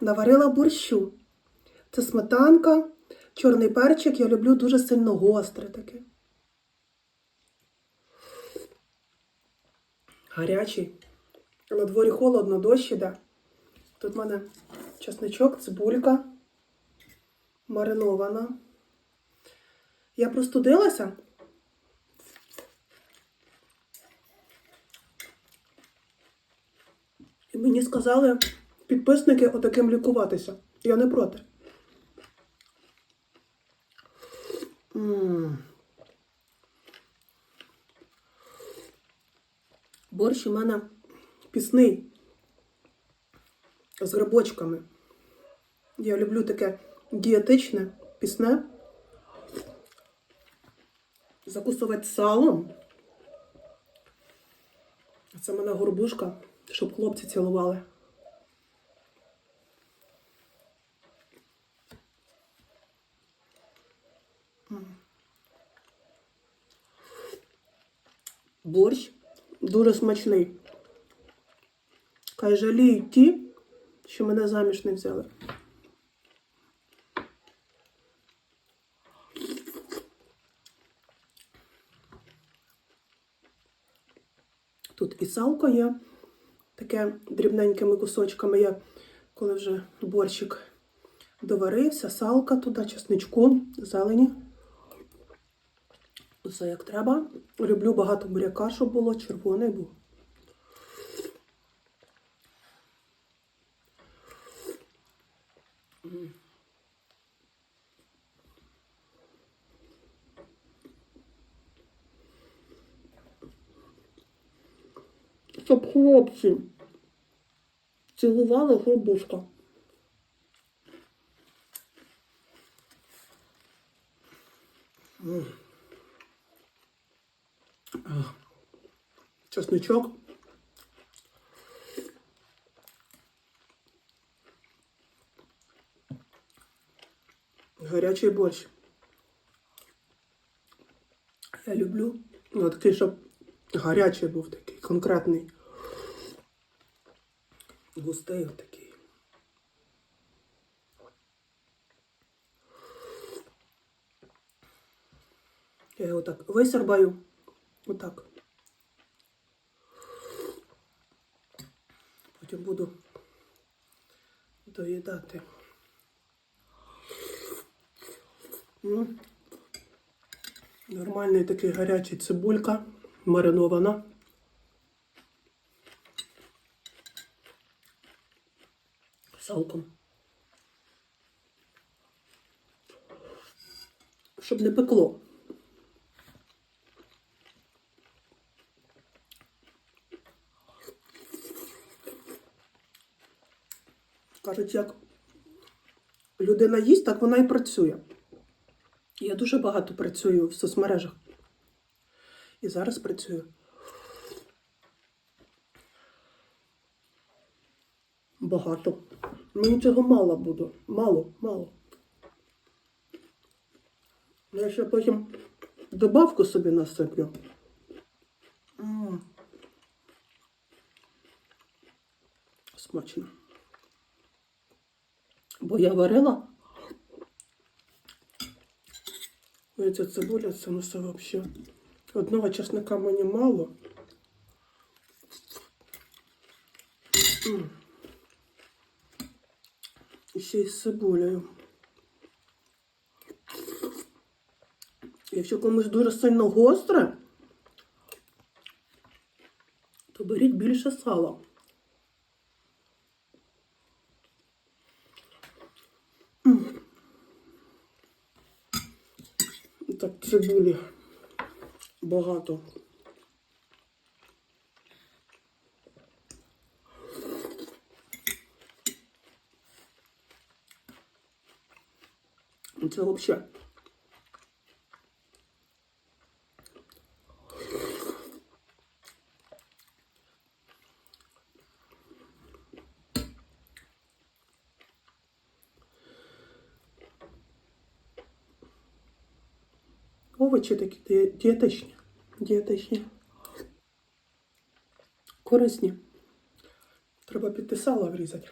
наварила борщу. Це сметанка, чорний перчик. Я люблю дуже сильно гостре таке. Гарячий. На дворі холодно, дощ іде. Тут в мене чесничок, цибулька маринована. Я простудилася. І мені сказали підписники отаким лікуватися. Я не проти. М. Борщ у мене пісний з грибочками. Я люблю таке дієтичне, пісне. Закусувати салом. Це мене горбушка, щоб хлопці цілували. Борщ дуже смачний. Кай жаліють ті, що мене заміж не взяли. Тут і салко є, таке дрібненькими кусочками є, коли вже борщик доварився, салка туди, чесничку, зелені. Усе як треба. Люблю багато буряка, щоб було, червоний був. Щоб хлопці цілували горбушка. Чесничок. Гарячий борщ. Я люблю. Ну, такий, щоб гарячий був такий, конкретний. Густий такий. Я його так висербаю. Отак. Потім буду доїдати. Нормальний такий гарячий цибулька, маринована. Салком. Щоб не пекло. Кажуть, як людина їсть, так вона і працює. Я дуже багато працюю в соцмережах. І зараз працюю. Багато. Мені цього мало буду. Мало, мало. Я ще потім добавку собі насиплю. Смачно. Бо я варила. Ой, ця цибуля, це ну це взагалі. Одного чесника мені мало. І ще й з цибулею. Якщо комусь дуже сильно гостре, то беріть більше сала. Так, цибулі багато. Це взагалі. Овочі такі ді- дієтичні. Дієтичні. Корисні. Треба піти сало врізати.